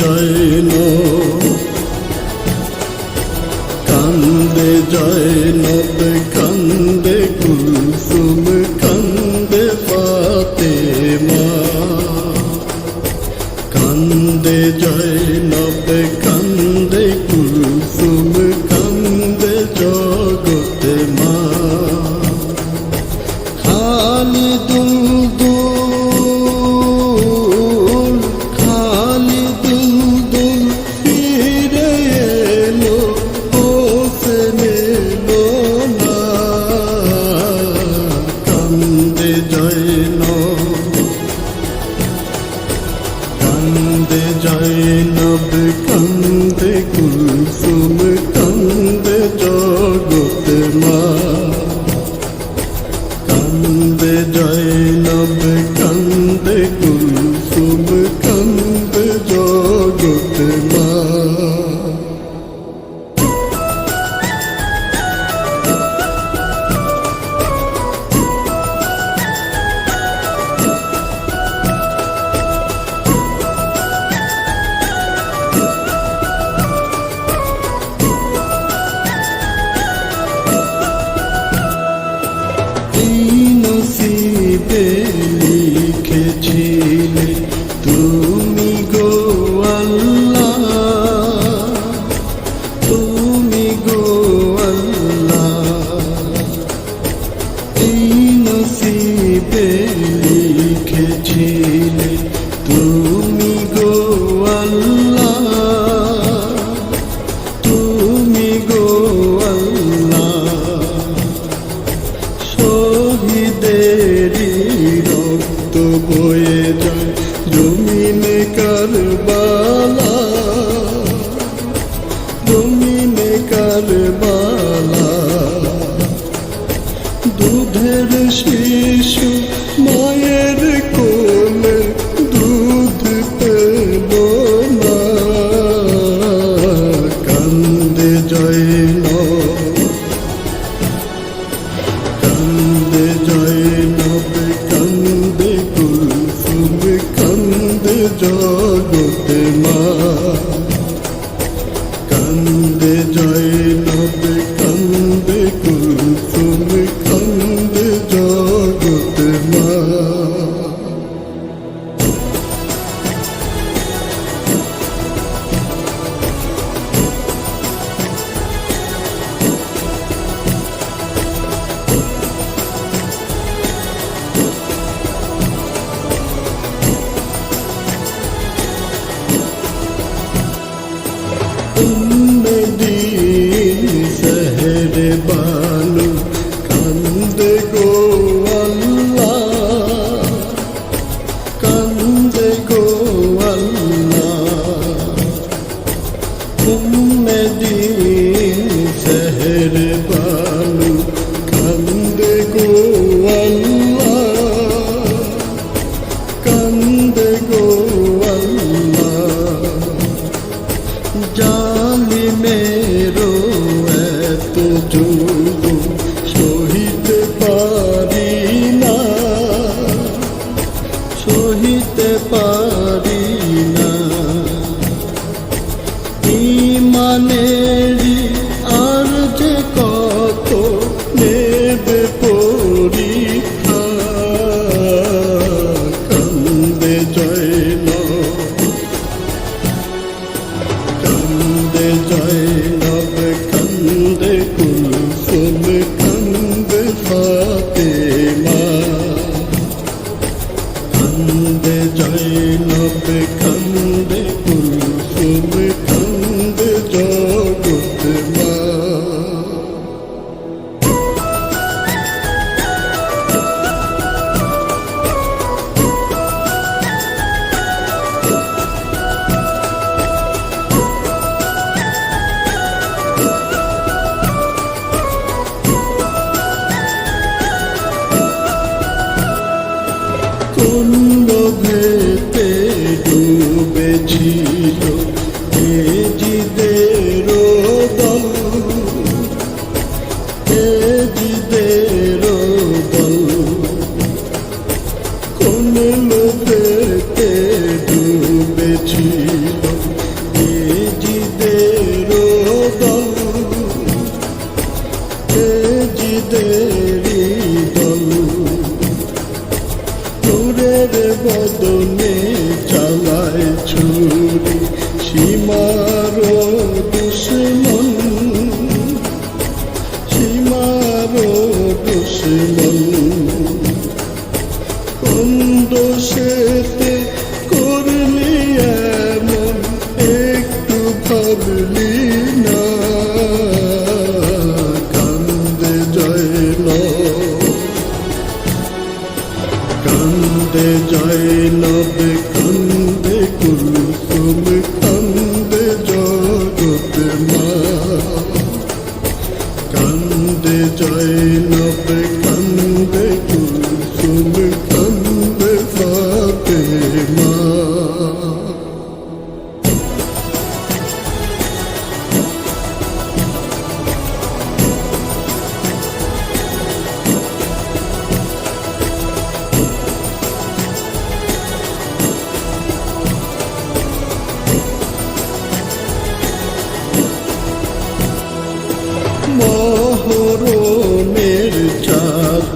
জৈন কান্দে জৈনত কান্দে কুসুম কান্দে পাতে মা কান্দে জৈনব কান্দে লিখেছি। লালে মালা। দুধের শিশু মায়ের খন্দে জয় নবে খন্দে love. সীমা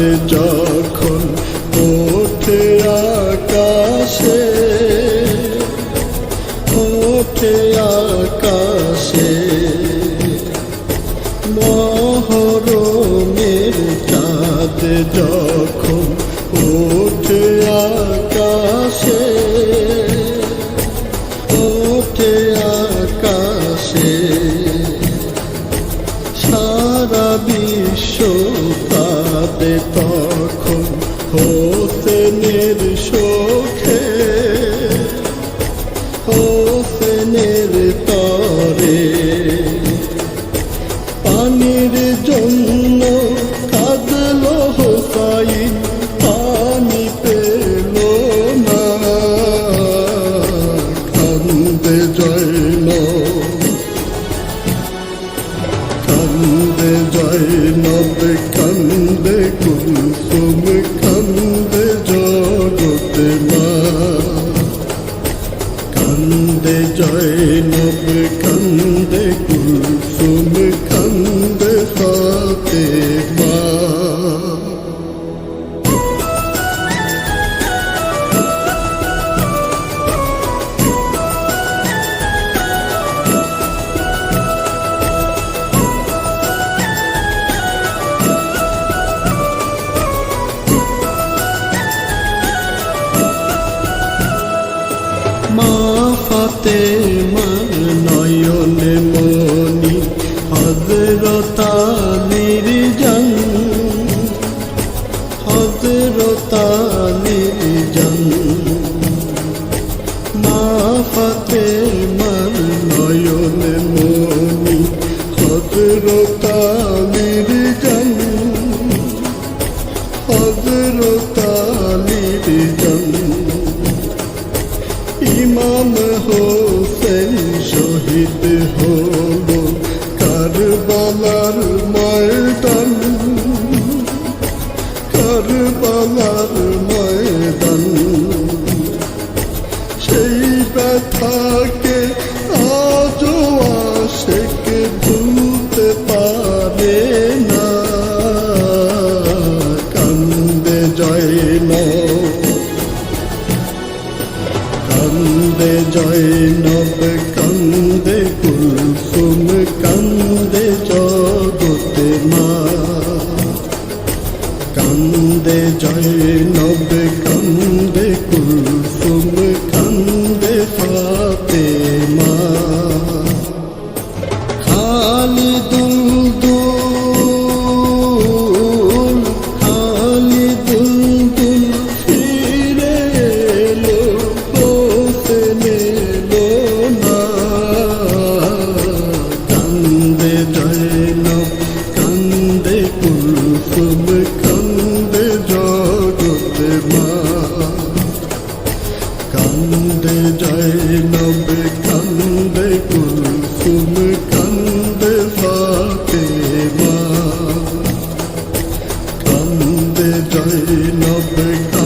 রাতে যখন ওঠে আকাশে ওঠে আকাশে মহরমের চাঁদ যখন ওঠে জয় নবকে ইমাম হোসেন শহীদ হো জয় নবে